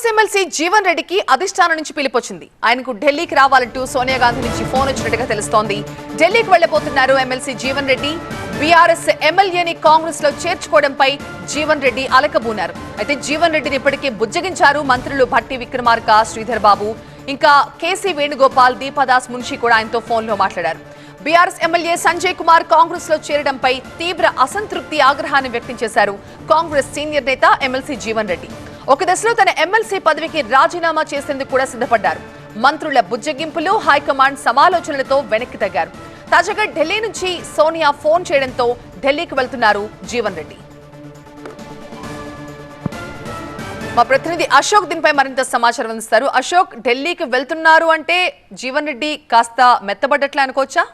Congress MLC Jeevan రెడ్డికి అధిష్టానం నుంచి పిలుపొచ్చింది. ఆయనకు ఢిల్లీకి రావాలంటూ సోనియా గాంధీ నుంచి ఫోన్ వచ్చినట్టుగా తెలుస్తోంది. ఢిల్లీకి వెళ్ళబోతున్నారు ఎమ్మెల్సీ జీవన్ రెడ్డి. బీఆర్ఎస్ ఎమ్మెల్యేని కాంగ్రెస్లో చేర్చుకోవడంపై జీవన్ రెడ్డి అలకబూనారు. అయితే జీవన్ రెడ్డిని ఇప్పటికే బుజ్జగించారు మంత్రులు భట్టి విక్రమార్క శ్రీధర్ బాబు. ఇంకా కేసీ వేణుగోపాల్ దీపాదాస్ మున్షి కూడా ఆయనతో ఫోన్లో మాట్లాడారు. బీఆర్ఎస్ ఎమ్మెల్యే సంజయ్ కుమార్ కాంగ్రెస్లో చేరడంపై తీవ్ర అసంతృప్తి ఆగ్రహాన్ని వ్యక్తం చేశారు కాంగ్రెస్ సీనియర్ నేత ఎమ్మెల్సీ జీవన్ రెడ్డి. ఒక దశలో తన ఎమ్మెల్సీ పదవికి రాజీనామా చేసేందుకు కూడా సిద్ధపడ్డారు. మంత్రుల బుజ్జగింపులు హైకమాండ్ సమాలోచనలతో వెనక్కి తగ్గారు. తాజాగా ఢిల్లీ నుంచి సోనియా ఫోన్ చేయడంతో ఢిల్లీకి వెళ్తున్నారు జీవన్ రెడ్డి. మా ప్రతినిధి అశోక్ దీనిపై మరింత సమాచారం అందిస్తారు. అశోక్ ఢిల్లీకి వెళ్తున్నారు అంటే జీవన్ రెడ్డి కాస్త మెత్తబడ్డట్లే అనుకోవచ్చా?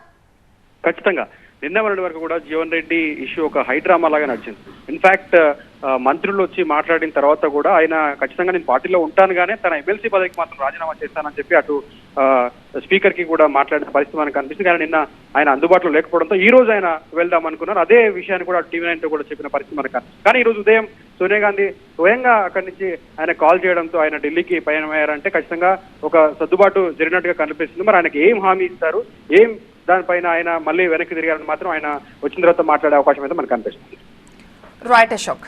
ఖచ్చితంగా. నిన్న వరకు కూడా జీవన్ రెడ్డి ఇష్యూ ఒక హైడ్రామా లాగా నడిచింది. ఇన్ఫాక్ట్ uh, uh, మంత్రులు వచ్చి మాట్లాడిన తర్వాత కూడా ఆయన ఖచ్చితంగా నేను పార్టీలో ఉంటాను కానీ తన ఎమ్మెల్సీ పదవికి మాత్రం రాజీనామా చేస్తానని చెప్పి అటు స్పీకర్కి కూడా మాట్లాడిన పరిస్థితి మనకు కనిపిస్తుంది కానీ నిన్న ఆయన అందుబాటులో లేకపోవడంతో ఈ రోజు ఆయన వెళ్దాం అనుకున్నారు. అదే విషయాన్ని కూడా టీవీ నైన్తో కూడా చెప్పిన పరిస్థితి మనకు కనిపిస్తుంది కానీ ఈ రోజు ఉదయం సోనియా గాంధీ స్వయంగా అక్కడి నుంచి ఆయన కాల్ చేయడంతో ఆయన ఢిల్లీకి పయనమయ్యారంటే ఖచ్చితంగా ఒక సర్దుబాటు జరిగినట్టుగా కనిపిస్తుంది. మరి ఆయనకి ఏం హామీ ఇస్తారు? ఏం దానిపైన ఆయన మళ్ళీ వెనక్కి తిరిగారని మాత్రం ఆయన వచ్చిన తర్వాత మాట్లాడే అవకాశం అయితే మనకు కనిపిస్తుంది. రైట్ అశోక్